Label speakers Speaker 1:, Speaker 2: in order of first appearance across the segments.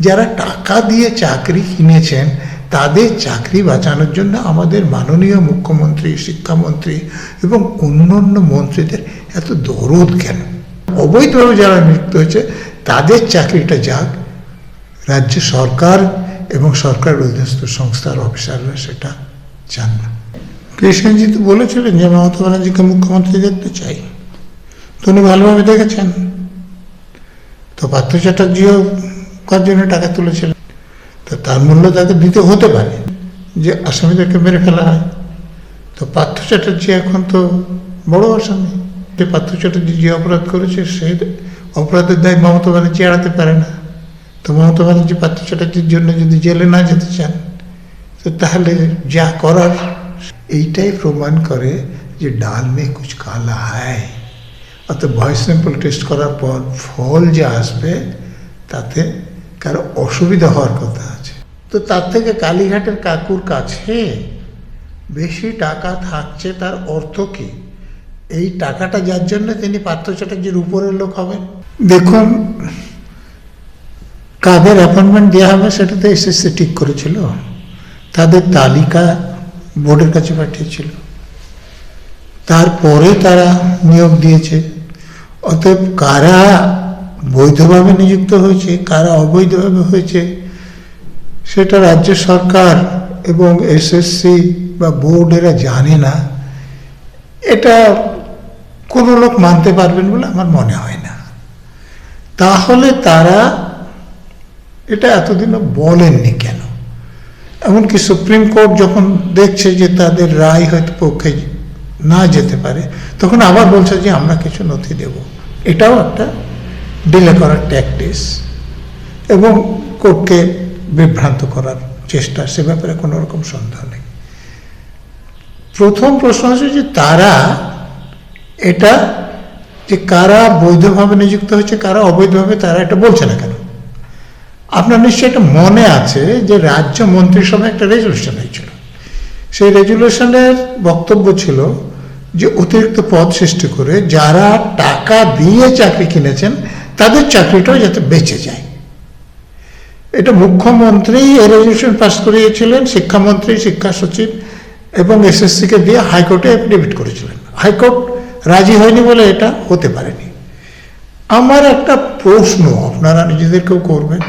Speaker 1: যারা টাকা দিয়ে চাকরি কিনেছেন, তাদের চাকরি বাঁচানোর জন্য আমাদের মাননীয় মুখ্যমন্ত্রী, শিক্ষামন্ত্রী এবং অন্যান্য মন্ত্রীদের এত দরদ কেন? অবৈধভাবে যারা মৃত্যু হয়েছে, তাদের চাকরিটা যাক। রাজ্য সরকার এবং সরকার অধীনস্থ সংস্থার অফিসাররা সেটা চান না। কৃষ্ণজি তো বলেছিলেন যে মমতা ব্যানার্জিকে মুখ্যমন্ত্রী দেখতে চাই। তো উনি ভালোভাবে দেখেছেন। তো পার্থ চ্যাটার্জিও কার জন্য টাকা তুলেছিলেন। তো তার মূল্য তাকে দিতে হতে পারে, যে আসামিদেরকে মেরে ফেলা হয়। তো পার্থ চ্যাটার্জি এখন তো বড় আসামি। যে পার্থ চ্যাটার্জি যে অপরাধ করেছে সেই অপরাধের দায় মমতা ব্যানার্জি এড়াতে পারে না। তো মমতা ব্যানার্জি পার্থ চ্যাটার্জির জন্য যদি জেলে না যেতে চান, তো তাহলে যা করার, এইটাই প্রমাণ করে যে ডাল মে কুছ কালা হয় অর্থাৎ ভয়েস স্যাম্পল টেস্ট করার পর ফল যা আসবে, তাতে কারও অসুবিধা হওয়ার কথা আছে। তো তার থেকে কালীঘাটের কাকুর কাছে বেশি টাকা থাকছে তার অর্থ কি? এই টাকাটা যার জন্য তিনি পার্থ চ্যাটার্জির উপরের লোক হবেন? দেখুন, কাদের অ্যাপয়েন্টমেন্ট দেওয়া হবে সেটা তো এসএসসি ঠিক করেছিল। তাদের তালিকা বোর্ডের কাছে পাঠিয়েছিল। তারপরে তারা নিয়োগ দিয়েছে। অতএব কারা বৈধভাবে নিযুক্ত হয়েছে, কারা অবৈধভাবে হয়েছে, সেটা রাজ্য সরকার এবং এসএসসি বা বোর্ড এরা জানে না। এটা কোনো লোক মানতে পারবেন বলে আমার মনে হয় না। তাহলে তারা এটা এতদিনও বলেননি কেন? এমনকি সুপ্রিম কোর্ট যখন দেখছে যে তাদের রায় হয়তো পক্ষে না যেতে পারে, তখন আবার বলছে যে আমরা কিছু নথি দেব। এটাও একটা ডিলে করার ট্যাকটিস এবং কোর্টকে বিভ্রান্ত করার চেষ্টা, সে ব্যাপারে কোনো রকম সন্দেহ নেই। প্রথম প্রশ্ন হচ্ছে যে তারা এটা যে কারা বৈধভাবে নিযুক্ত হয়েছে, কারা অবৈধভাবে তারা এটা বলছে না কেন? আপনার নিশ্চয়ই এটা মনে আছে যে রাজ্য মন্ত্রিসভায় একটা রেজলিউশন হয়েছিল। সেই রেজলিউশনের বক্তব্য ছিল যে অতিরিক্ত পদ সৃষ্টি করে যারা টাকা দিয়ে চাকরি কিনেছেন তাদের চাকরিটাও যাতে বেঁচে যায়। এটা মুখ্যমন্ত্রী এই রেজলিউশন পাস করিয়েছিলেন, শিক্ষামন্ত্রী, শিক্ষা সচিব এবং এসএসসিকে দিয়ে হাইকোর্টে অ্যাফিডেভিট করেছিলেন। হাইকোর্ট রাজি হয়নি বলে এটা হতে পারেনি। আমার একটা প্রশ্ন আপনারা নিজেদেরকেও করবেন,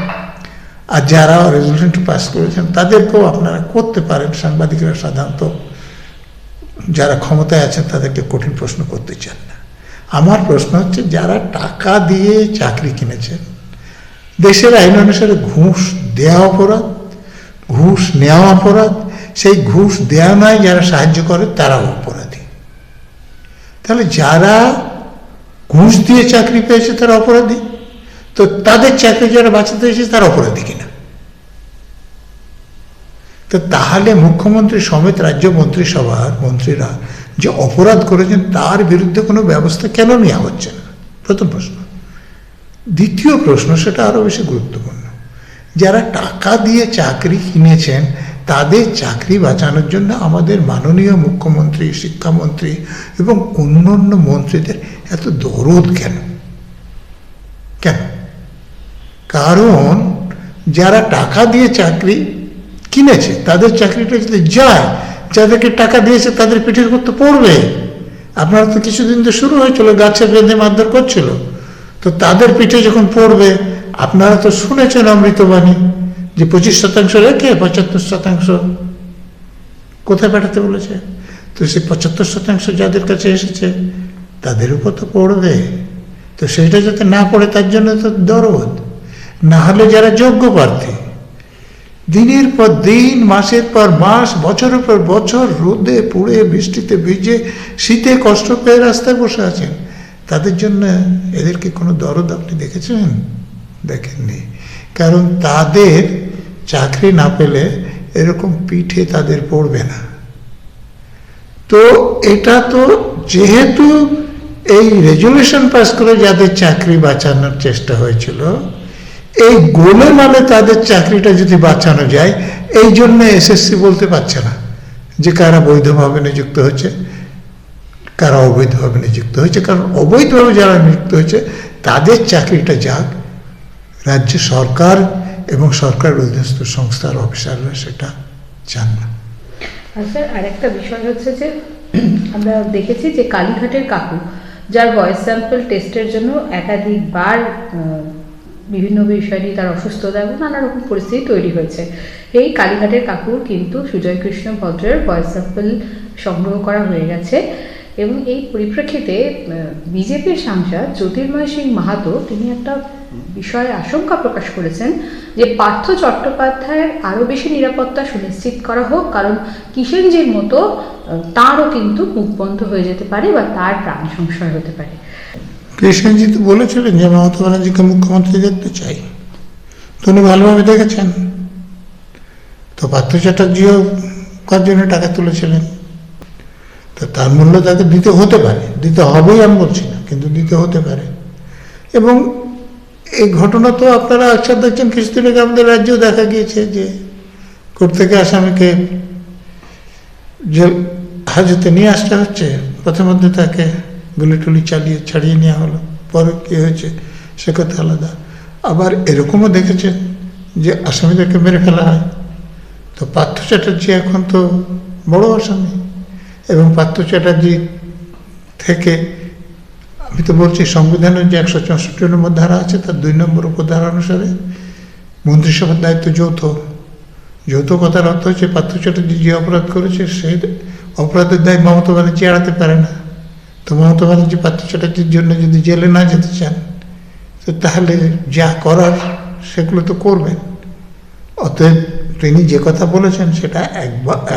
Speaker 1: আর যারা রেজলিউশনটি পাস করেছেন তাদেরকেও আপনারা করতে পারেন। সাংবাদিকরা সাধারণত যারা ক্ষমতায় আছেন তাদেরকে কঠিন প্রশ্ন করতে চান না। আমার প্রশ্ন হচ্ছে, যারা টাকা দিয়ে চাকরি কিনেছেন দেশের আইন অনুসারে ঘুষ দেওয়া অপরাধ, ঘুষ নেওয়া অপরাধ, সেই ঘুষ দেওয়া নয় যারা সাহায্য করে, তারাও অপরাধী। তাহলে যারা ঘুষ দিয়ে চাকরি পেয়েছে, তারা অপরাধী। তো তাদের চাকরি যারা বাঁচাতে এসেছে, তারা অপরাধী কিনা? তো তাহলে মুখ্যমন্ত্রী সমেত রাজ্য মন্ত্রিসভার মন্ত্রীরা যে অপরাধ করেছেন তার বিরুদ্ধে কোনো ব্যবস্থা কেন নেওয়া হচ্ছে না? প্রথম প্রশ্ন। দ্বিতীয় প্রশ্ন, সেটা আরও বেশি গুরুত্বপূর্ণ। যারা টাকা দিয়ে চাকরি কিনেছেন, তাদের চাকরি বাঁচানোর জন্য আমাদের মাননীয় মুখ্যমন্ত্রী, শিক্ষামন্ত্রী এবং অন্যান্য মন্ত্রীদের এত দরদ কেন? কেন? কারণ যারা টাকা দিয়ে চাকরি কিনেছে, তাদের চাকরিটা যদি যায়, যাদেরকে টাকা দিয়েছে তাদের পিঠের করতে পড়বে। আপনারা তো কিছুদিন তো শুরু হয়েছিল, গাছে বেঁধে মারধর করছিল। তো তাদের পিঠে যখন পড়বে, আপনারা তো শুনেছেন অমৃতবাণী যে পঁচিশ শতাংশ রেখে পঁচাত্তর শতাংশ কোথায় পাঠাতে বলেছে? তো সেই পঁচাত্তর শতাংশ যাদের কাছে এসেছে, তাদের উপর তো পড়বে। তো সেটা যাতে না পড়ে, তার জন্য তো দরদ। না হলে যারা যোগ্য প্রার্থী দিনের পর দিন, মাসের পর মাস, বছরের পর বছর রোদে পুড়ে, বৃষ্টিতে ভিজে, শীতে কষ্ট পেয়ে রাস্তায় বসে আছেন। তাদের জন্য এদেরকে কোনো দরদ আপনি দেখেছেন? দেখেননি। কারণ তাদের চাকরি না পেলে এরকম পিঠে তাদের পড়বে না। তো এটা তো যেহেতু এই রেজুলেশন পাস করে যাদের চাকরি বাঁচানোর চেষ্টা হয়েছিল এই গোলে মানে তাদের চাকরিটা যদি বাঁচানো যায়, এই জন্য এসএসসি বলতে পারছে না যে কারা বৈধভাবে নিযুক্ত হচ্ছে কারা অবৈধভাবে নিযুক্ত হয়েছে। কারণ অবৈধভাবে যারা নিযুক্ত হয়েছে, তাদের চাকরিটা যাক, রাজ্য সরকার এবং সরকার অধীনস্থ সংস্থার অফিসাররা সেটা চান না।
Speaker 2: আর আরেকটা বিষয় হচ্ছে যে, আমরা দেখেছি যে কালীঘাটের কাকু, যার ভয়েস স্যাম্পল টেস্টের জন্য একাধিকবার বিভিন্ন বিষয় নিয়ে তার অসুস্থতা এবং নানা রকম পরিস্থিতি তৈরি হয়েছে। এই কালীঘাটের কাকুর কিন্তু সুজয় কৃষ্ণ ভদ্রের ভয়েস স্যাম্পল সংগ্রহ করা হয়ে গেছে এবং এই পরিপ্রেক্ষিতে বিজেপির সাংসদ জ্যোতির্ময় সিং মাহাতো তিনি একটা বিষয়ে আশঙ্কা প্রকাশ করেছেন যে পার্থ চট্টোপাধ্যায়ের আরও বেশি নিরাপত্তা সুনিশ্চিত করা হোক, কারণ কিষেনজির মতো তারও কিন্তু মুখ বন্ধ হয়ে যেতে পারে বা তার প্রাণ সংশয় হতে পারে।
Speaker 1: কৃষ্ণজি তো বলেছিলেন যে, মমতা ব্যানার্জিকে মুখ্যমন্ত্রী দেখতে চাই। তো উনি ভালোভাবে দেখেছেন। তো পার্থ চ্যাটার্জিও কার জন্য টাকা তুলেছিলেন? তো তার মূল্য তাকে দিতে হতে পারে। দিতে হবেই আমি বলছি না, কিন্তু দিতে হতে পারে। এবং এই ঘটনা তো আপনারা একসাথে দেখছেন। কিছুদিন আগে আমাদের রাজ্যেও দেখা গিয়েছে যে, কোর্ট থেকে আসামিকে যে হাজতে নিয়ে আসতে হচ্ছে প্রথমত তাকে গুলি টুলি চালিয়ে, ছাড়িয়ে নেওয়া হলো। পরে কী হয়েছে? সে কথা আলাদা। আবার এরকমও দেখেছেন যে আসামিদেরকে মেরে ফেলা হয়। তো পার্থ চ্যাটার্জি এখন তো বড় আসামি। এবং পার্থ চ্যাটার্জি থেকে আমি তো বলছি, সংবিধানের যে একশো চৌষট্টি নম্বর ধারা আছে, তার দুই নম্বর উপধারা অনুসারে মন্ত্রিসভার দায়িত্ব যৌথ। যৌথ কথার অর্থ হচ্ছে, পার্থ চ্যাটার্জি যে অপরাধ করেছে সেই অপরাধের দায় মমতা ব্যানার্জি এড়াতে পারে না। তো মমতা ব্যানার্জি পার্থ চ্যাটার্জির জন্য যদি জেলে না যেতে চান, তো তাহলে যা করার সেগুলো তো করবেন। অতএব তিনি যে কথা বলেছেন সেটা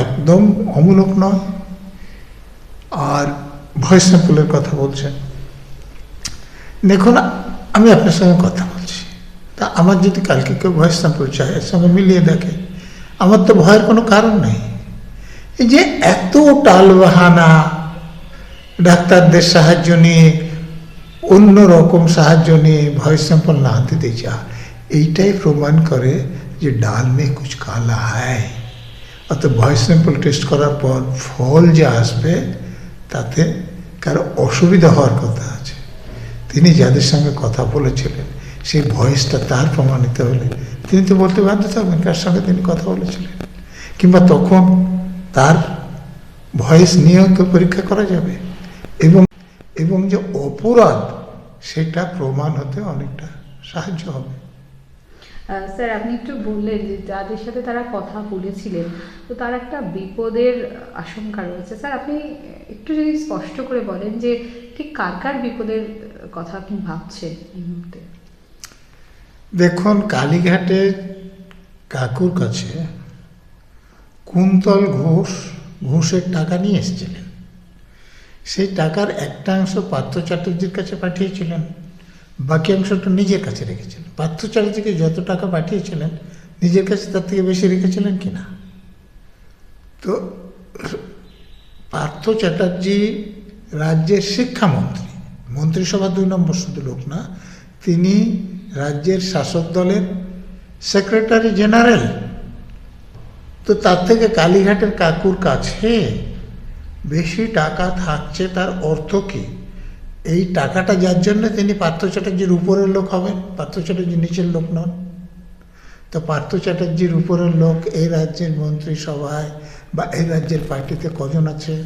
Speaker 1: একদম অমূলক নয়। আর ভয়েস স্যাম্পলের কথা বলছেন। দেখুন, আমি আপনার সঙ্গে কথা বলছি। তা আমার যদি কালকে কেউ ভয়েস স্যাম্পল চায়, এর সঙ্গে মিলিয়ে দেখে, আমার তো ভয়ের কোনো কারণ নেই। এই যে এত টালবাহানা ডাক্তারদের সাহায্য নিয়ে, অন্য রকম সাহায্য নিয়ে ভয়েস স্যাম্পল না দিতে চা এইটাই প্রমাণ করে যে ডাল মে কুছ কালা হয় অত ভয়েস স্যাম্পল টেস্ট করার পর ফল যে আসবে, তাতে কারও অসুবিধা হওয়ার কথা আছে। তিনি যাদের সঙ্গে কথা বলেছিলেন, সেই ভয়েসটা তার প্রমাণিত হলে, তিনি তো বলতে বাধ্য থাকবেন কার সঙ্গে তিনি কথা বলেছিলেন। কিংবা তখন তার ভয়েস নিয়েও তো পরীক্ষা করা যাবে। এবং এবং যে অপরাধ সেটা প্রমাণ হতে অনেকটা সাহায্য হবে।
Speaker 2: স্যার আপনি একটু বললেন যে যাদের সাথে তারা কথা বলেছিলেন তো তার একটা বিপদের আশঙ্কা রয়েছে। স্যার আপনি একটু যদি স্পষ্ট করে বলেন যে ঠিক কার কার বিপদের কথা আপনি ভাবছেন এই মুহূর্তে?
Speaker 1: দেখুন কালীঘাটের কাকুর কাছে কুন্তল ঘোষ ঘোষের টাকা নিয়ে এসেছিলেন। সেই টাকার একটা অংশ পার্থ চ্যাটার্জির কাছে পাঠিয়েছিলেন, বাকি অংশটা নিজের কাছে রেখেছিলেন। পার্থ চ্যাটার্জিকে যত টাকা পাঠিয়েছিলেন, নিজের কাছে তার থেকে বেশি রেখেছিলেন কি না? তো পার্থ চ্যাটার্জি রাজ্যের শিক্ষামন্ত্রী, মন্ত্রিসভা দুই নম্বর শুধু লোক না, তিনি রাজ্যের শাসক দলের সেক্রেটারি জেনারেল। তো তার থেকে কালীঘাটের কাকুর কাছে বেশি টাকা থাকছে তার অর্থ কি? এই টাকাটা যার জন্য তিনি পার্থ চ্যাটার্জির উপরের লোক হবেন? পার্থ চ্যাটার্জির নিচের লোক নন। তো পার্থ চ্যাটার্জির উপরের লোক এই রাজ্যের মন্ত্রিসভায় বা এই রাজ্যের পার্টিতে কজন আছে?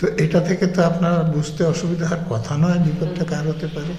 Speaker 1: তো এটা থেকে তো আপনার বুঝতে অসুবিধা হওয়ার কথা নয়, বিপদটা কার হতে পারে?